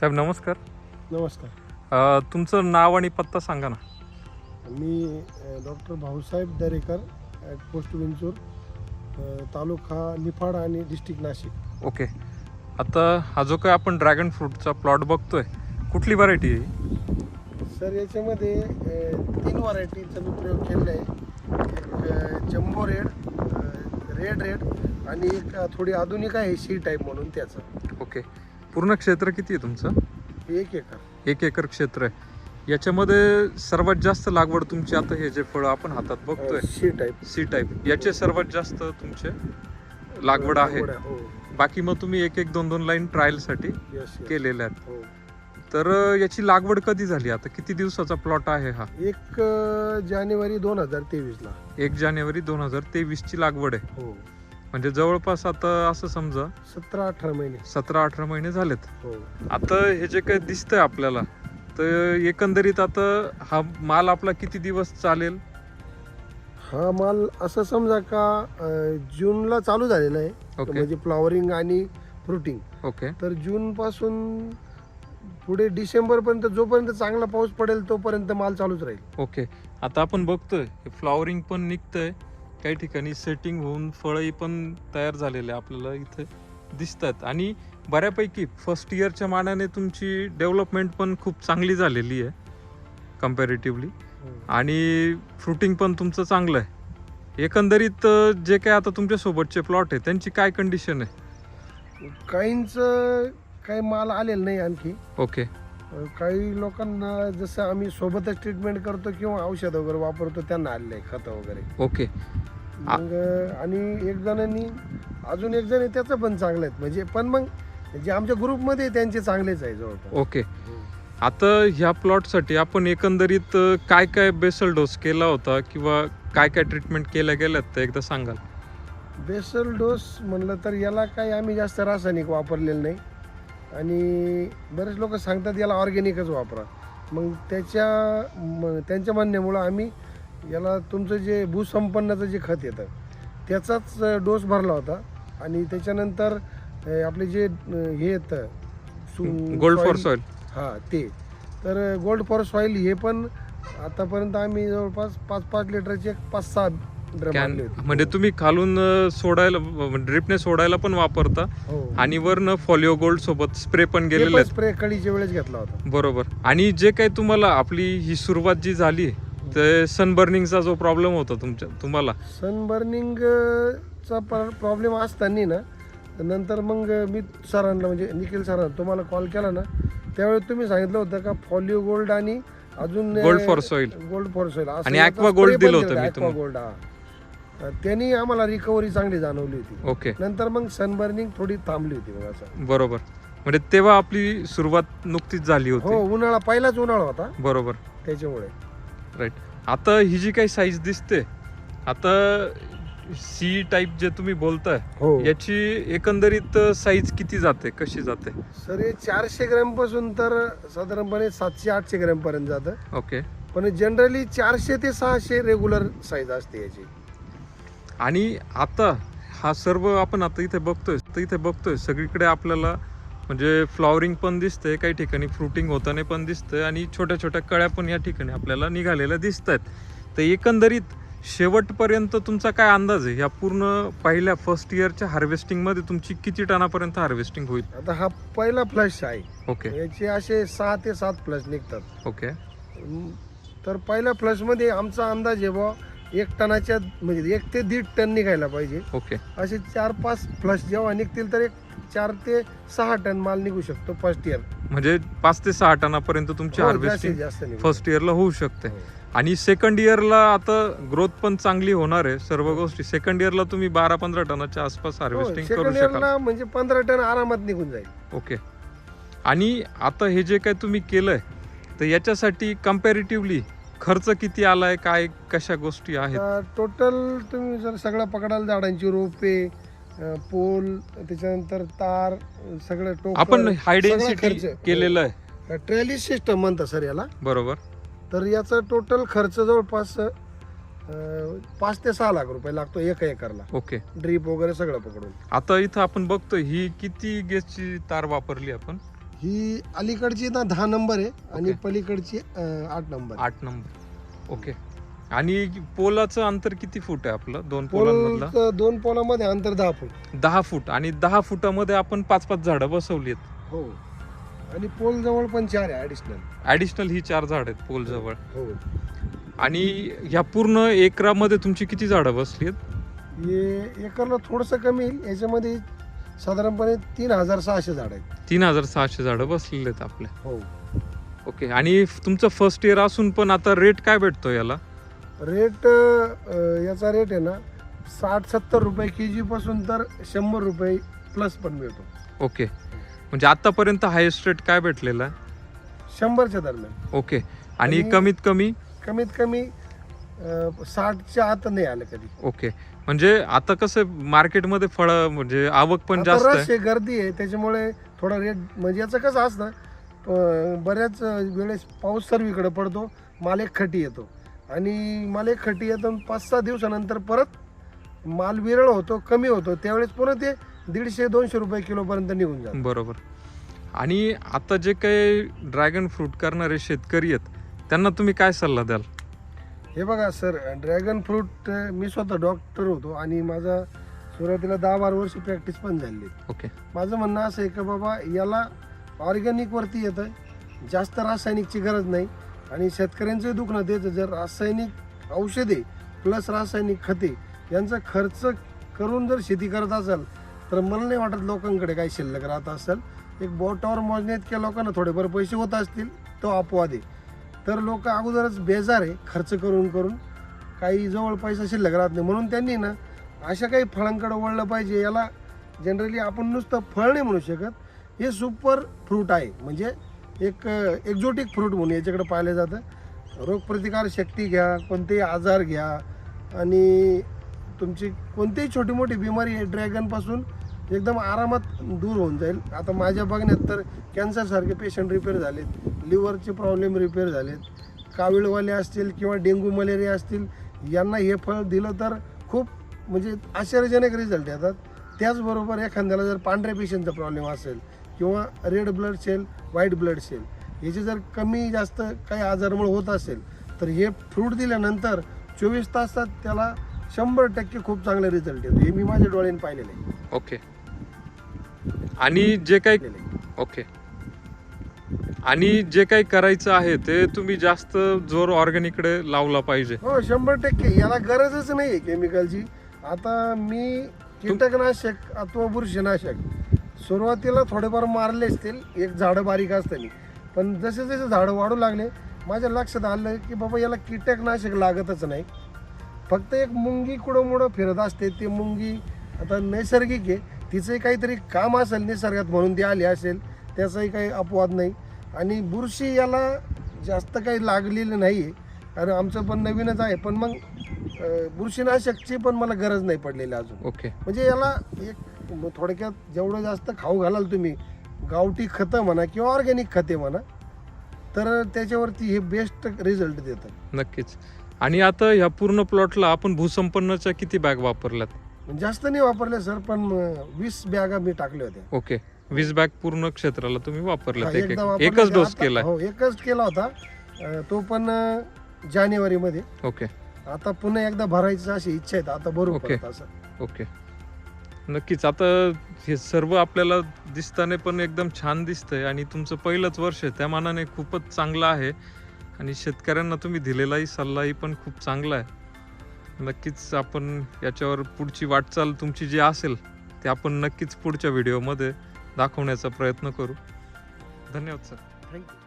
साहेब नमस्कार. नमस्कार. अ, तुमचं नाव आणि पत्ता सांगा ना. मी doctor Bhausaheb Darekar at post Vinchur अ, तालुका निफाड आणि डिस्ट्रिक्ट नाशिक. ओके. आता हा जो काय आपण ड्रॅगन फ्रूटचा प्लॉट बघतोय कुठली व्हरायटी आहे सर याच्यामध्ये अ, तीन व्हरायटीचा मी प्रयोग केलेला आहे. एक अ, जम्बो रेड अ, रेड रेड आणि एक अ, थोडी आधुनिक आहे सी टाईप म्हणून त्याचं. ओके. पूर्ण क्षेत्र किती आहे तुमचं? हे एक एकर. एक एकर क्षेत्र आहे. याच्यामध्ये सर्वात जास्त लागवड तुमची आता हे जे फळं आपण हातात बघतोय सी टाईप सी टाईप याचे सर्वात जास्त तुमचे लागवड आहे. हो. बाकी मग तुम्ही एक एक दोन दोन लाईन ट्रायलसाठी केलेल्या आहेत. हो. तर याची लागवड कधी झाली आता? किती दिवसाचा प्लॉट आहे हा? एक जानेवारी दोन हजार तेवीसला. एक जानेवारी दोन हजार तेवीस ची लागवड आहे. हो. म्हणजे जवळपास आता असं समजा सतरा अठरा महिने. सतरा अठरा महिने झालेत. हो. आता हे जे काही दिसतंय आपल्याला तर एकंदरीत आता हा माल आपला किती दिवस चालेल? हा माल असं समजा का अ, जूनला चालू झालेला आहे. ओके. म्हणजे फ्लॉवरिंग आणि फ्रुटिंग. ओके. तर जून पासून पुढे डिसेंबर पर्यंत जोपर्यंत चांगला पाऊस पडेल तोपर्यंत माल चालूच राहील. ओके. आता आपण बघतोय फ्लॉवरिंग पण निघतंय. काही ठिकाणी सेटिंग होऊन फळही पण तयार झालेले आपल्याला इथे दिसतात. आणि बऱ्यापैकी फर्स्ट इयरच्या मानाने तुमची डेव्हलपमेंट पण खूप चांगली झालेली आहे कम्पॅरेटिव्हली आणि फ्रुटिंग पण तुमचं चांगलं आहे. एकंदरीत जे काय आता तुमच्या सोबतचे प्लॉट आहे त्यांची काय कंडिशन आहे? काहींच काही माल आलेला नाही आणखी. ओके काही लोकांना जसं आम्ही सोबतच ट्रीटमेंट करतो किंवा औषध वगैरे वापरतो त्यांना आलेलं आहे खतं वगैरे. ओके. मग आणि एक जणांनी अजून एक जण त्याचं पण चांगलं आहेत. म्हणजे पण मग जे आमच्या ग्रुपमध्ये त्यांचे चांगलेच आहे जवळपास. ओके. आता ह्या प्लॉटसाठी आपण एकंदरीत काय काय बेसल डोस केला होता किंवा काय काय ट्रीटमेंट केल्या गेल्यात ते एकदा सांगाल? बेसल डोस म्हणलं तर याला काही आम्ही जास्त रासायनिक वापरलेलं नाही. आणि बरेच लोक सांगतात याला ऑर्गॅनिकच वापरा. मग त्याच्या म- त्यांच्या म्हणण्यामुळं आम्ही याला तुमचं जे भूसंपन्नाचं जे खत येतं त्याचाच डोस भरला होता. आणि त्याच्यानंतर आपले जे हे येतं सु- गोल्ड फॉर सॉइल हां ते. तर गोल्ड फॉर सॉईल हे पण आतापर्यंत आम्ही जवळपास पाच पाच लिटरचे पाच सहा कॅन म्हणजे तुम्ही खालून सोडायला ड्रिपने सोडायला पण वापरता हो. आणि वरनं फॉलिओ गोल्ड सोबत स्प्रे पण गेलेले स्प्रे कळीच्या वेळेस घेतला होता. बरोबर. आणि जे काही तुम्हाला आपली ही सुरुवात जी झाली ते सनबर्निंगचा जो प्रॉब्लेम होता तुमच्या तुम्हाला? सनबर्निंगचा प्रॉब्लेम असताना ना तर नंतर मग मी सरांना म्हणजे निखिल सरांना तुम्हाला कॉल केला ना त्यावेळी तुम्ही सांगितलं होतं का फॉलिओ गोल्ड आणि अजून gold for soil gold for soil आणि gold दिलं होतं मी तुम्हाला. गोल्ड हा. त्यांनी आम्हाला रिकव्हरी चांगली जाणवली होती. ओके नंतर मग सनबर्निंग थोडी थांबली होती मग असं. बरोबर. म्हणजे तेव्हा आपली सुरुवात नुकतीच झाली हो होती उन्हाळा पहिलाच उन्हाळा होता. बरोबर. त्याच्यामुळे. राईट आता ही जी काही साईज दिसते आता सी टाईप जे तुम्ही बोलताय हो. याची एकंदरीत साईज किती जाते कशी जाते? सर हे चारशे ग्रॅमपासून तर साधारणपणे सातशे आठशे ग्रॅम पर्यंत जातं. ओके पण जनरली चारशे ते सहाशे रेग्युलर साईज असते याची. आणि आता हा सर्व आपण आता इथे बघतोय तर इथे बघतोय सगळीकडे आपल्याला म्हणजे फ्लॉवरिंग पण दिसतंय काही ठिकाणी फ्रुटिंग होताना पण दिसतंय आणि छोट्या छोट्या कळ्या पण या ठिकाणी आपल्याला निघालेल्या दिसत आहेत तर एकंदरीत शेवटपर्यंत तुमचा काय अंदाज आहे? या पूर्ण पहिल्या फर्स्ट इयरच्या हार्वेस्टिंगमध्ये तुमची किती टनापर्यंत हार्वेस्टिंग होईल? आता हा पहिला फ्लश आहे. ओके. याचे असे सहा ते सात फ्लश निघतात. ओके. तर पहिल्या फ्लशमध्ये आमचा अंदाज आहे बुवा एक टनाच्या म्हणजे एक ते दीड टन निघायला पाहिजे. ओके. असे चार पाच फ्लश जेव्हा निघतील तर एक चार ते सहा टन माल निघू शकतो फर्स्ट इयर म्हणजे पाच ते सहा टनापर्यंत तुमची हार्वेस्टिंग फर्स्ट इयरला होऊ शकते. हो. आणि सेकंड इयरला आता ग्रोथ पण चांगली होणार आहे सर्व गोष्टी. सेकंड इयरला तुम्ही बारा पंधरा टनाच्या आसपास हार्वेस्टिंग करू सेकंड शकाल. इयरला म्हणजे पंधरा टन आरामात निघून जाईल. ओके. आणि आता हे जे काय तुम्ही केलंय तर याच्यासाठी कम्पॅरेटिव्हली खर्च किती आलाय? काय कशा गोष्टी आहेत? टोटल तुम्ही जर सगळं पकडाल झाडांची रोपे अं, पोल त्याच्यानंतर तार सगळं टोक आपण हाय डेन्सिटी केलेलं आहे. ट्रेलिस सिस्टम म्हणतात सर याला. बरोबर. तर याचा टोटल खर्च जवळपास अं, पाच ते सहा लाख रुपये लागतो एका एकरला. ओके. ड्रीप वगैरे सगळं पकडून. आता इथं आपण बघतोय ही किती गेजची तार वापरली आपण? ही अलीकडची ना दहा नंबर आहे आणि. पलीकडची अं, आठ नंबर आठ नंबर. ओके आणि पोलाचं अंतर किती फूट आहे आपलं? दोन पोलांमधलं? पोल दोन पोलामध्ये अंतर दहा फूट. दहा फूट. आणि दहा फुटामध्ये आपण पाच पाच झाडं बसवली आहेत. हो. आणि पोल जवळ पण चार आहे ऍडिशनल ऍडिशनल ही चार झाड आहेत पोल जवळ. हो. आणि ह्या पूर्ण एकरामध्ये तुमची किती झाडं बसली आहेत? हे एकरला थोडंसं कमी येईल. याच्यामध्ये साधारणपणे तीन हजार सहाशे झाड आहेत. तीन हजार सहाशे झाडं बसलेले आहेत आपल्या हो. ओके आणि तुमचं फर्स्ट इयर असून पण आता रेट काय भेटतो याला? रेट अं, याचा रेट आहे ना साठ सत्तर रुपये के जी पासून तर शंभर रुपये प्लस पण मिळतो. ओके म्हणजे आतापर्यंत हायेस्ट रेट काय भेटलेला? आहे शंभरच्या दरम्यान. ओके आणि आणि- कमीत कमी? कमीत कमी साठच्या आत नाही आलं कधी. ओके. म्हणजे आता कसं मार्केटमध्ये फळ म्हणजे आवक पण आता जास्त आहे. आहे गर्दी आहे त्याच्यामुळे थोडा रेट म्हणजे याचं कसं असतं बऱ्याच वेळेस पाऊस सर्वीकडे पडतो माल एक खटी येतो. आणि माल एक खटी येतो आणि पाच सहा दिवसानंतर परत माल विरळ होतो कमी होतो. त्यावेळेस पुन्हा ते दीडशे दोनशे रुपये किलोपर्यंत निघून जातं. बरोबर. आणि आता जे काही ड्रॅगन फ्रूट करणारे शेतकरी आहेत त्यांना तुम्ही काय सल्ला द्याल? हे बघा सर ड्रॅगन फ्रूट मी स्वतः डॉक्टर होतो आणि माझा सुरुवातीला दहा बारा वर्ष प्रॅक्टिस पण झाली. ओके. माझं म्हणणं असं आहे की बाबा याला ऑर्गॅनिक वरती येतं जास्त रासायनिकची गरज नाही आणि शेतकऱ्यांचं दुखणं आहे. जर रासायनिक औषधे प्लस रासायनिक खते यांचा खर्च करून जर शेती करत असाल तर मला नाही वाटत लोकांकडे काही शिल्लक राहत असेल. एक बोटावर मोजण्या इतक्या लोकांना थोडेफार पैसे होत असतील तो अपवाद आहे. तर लोक अगोदरच बेजार आहे खर्च करून करून. काही जवळ पैसा शिल्लक राहत नाही. म्हणून त्यांनी ना अशा काही फळांकडे वळलं पाहिजे. याला जनरली आपण नुसतं फळ नाही म्हणू शकत. हे सुपर फ्रूट आहे. म्हणजे एक एक्झोटिक फ्रूट म्हणून याच्याकडे पाहिलं जातं. रोगप्रतिकार शक्ती घ्या कोणतेही आजार घ्या. आणि तुमची कोणतीही छोटी मोठी बिमारी आहे ड्रॅगनपासून एकदम आरामात दूर होऊन जाईल. आता माझ्या बघण्यात तर कॅन्सरसारखे पेशंट रिपेअर झालेत. लिव्हरचे प्रॉब्लेम रिपेअर झालेत. कावीळवाले असतील किंवा डेंग्यू मलेरिया असतील यांना हे फळ दिलं तर खूप म्हणजे आश्चर्यजनक रिझल्ट येतात त्याचबरोबर एखाद्याला जर पांढऱ्या पेशंटचा प्रॉब्लेम असेल किंवा red blood cell white blood cell याचे जर कमी जास्त काही आजारमुळे होत असेल तर हे फ्रूट दिल्यानंतर चोवीस तासात त्याला शंभर टक्के खूप चांगले रिझल्ट येतो. हे मी माझ्या डोळ्याने पाहिलेले आहे. ओके आणि जे काही. ओके. आणि जे काही करायचं आहे ते तुम्ही जास्त जोर ऑर्गॅनिककडे लावला पाहिजे. हो शंभर टक्के. याला गरजच नाही केमिकलची आता मी कीटकनाशक अथवा बुरशीनाशक सुरुवातीला थोडेफार मारले असतील. एक झाडं बारीक असताना. पण जसे जसे झाडं वाढू लागले माझ्या लक्षात आलं की बाबा याला कीटकनाशक लागतच नाही. फक्त एक मुंगी कुडं मुडं फिरत असते. ती मुंगी आता नैसर्गिक आहे. तिचंही काहीतरी काम असेल निसर्गात म्हणून ती आली असेल त्याचाही काही अपवाद नाही. आणि बुरशी याला जास्त काही लागलेलं नाही आहे कारण आमचं पण नवीनच आहे. पण मग बुरशीनाशकची पण मला गरज नाही पडलेली अजून. ओके. म्हणजे याला एक थोडक्यात जेवढं जास्त खाऊ घालाल तुम्ही गावठी खतं म्हणा किंवा ऑर्गॅनिक खते म्हणा तर त्याच्यावरती हे बेस्ट रिझल्ट देतं नक्कीच. आणि आता ह्या पूर्ण प्लॉटला आपण भूसंपन्नच्या किती बॅग वापरल्यात? जास्त नाही वापरले सर पण वीस बॅगा मी टाकल्या होत्या. ओके. वीस बॅग पूर्ण क्षेत्राला तुम्ही एकदा वापरल्या एकच. डोस केलाय. हो एकच केला होता. तो पण जानेवारी मध्ये ओके. आता पुन्हा एकदा भरायचं अशी इच्छा आहे आता भरू ओके. असं. ओके. नक्कीच. आता हे सर्व आपल्याला दिसताना पण एकदम छान दिसतंय आणि तुमचं पहिलंच वर्ष आहे. त्या मानाने खूपच चांगलं आहे आणि शेतकऱ्यांना तुम्ही दिलेलाही सल्लाही पण खूप चांगला आहे. नक्कीच आपण याच्यावर पुढची वाटचाल तुमची जी असेल ते आपण नक्कीच पुढच्या व्हिडिओमध्ये दाखवण्याचा प्रयत्न करू. धन्यवाद सर. थँक्यू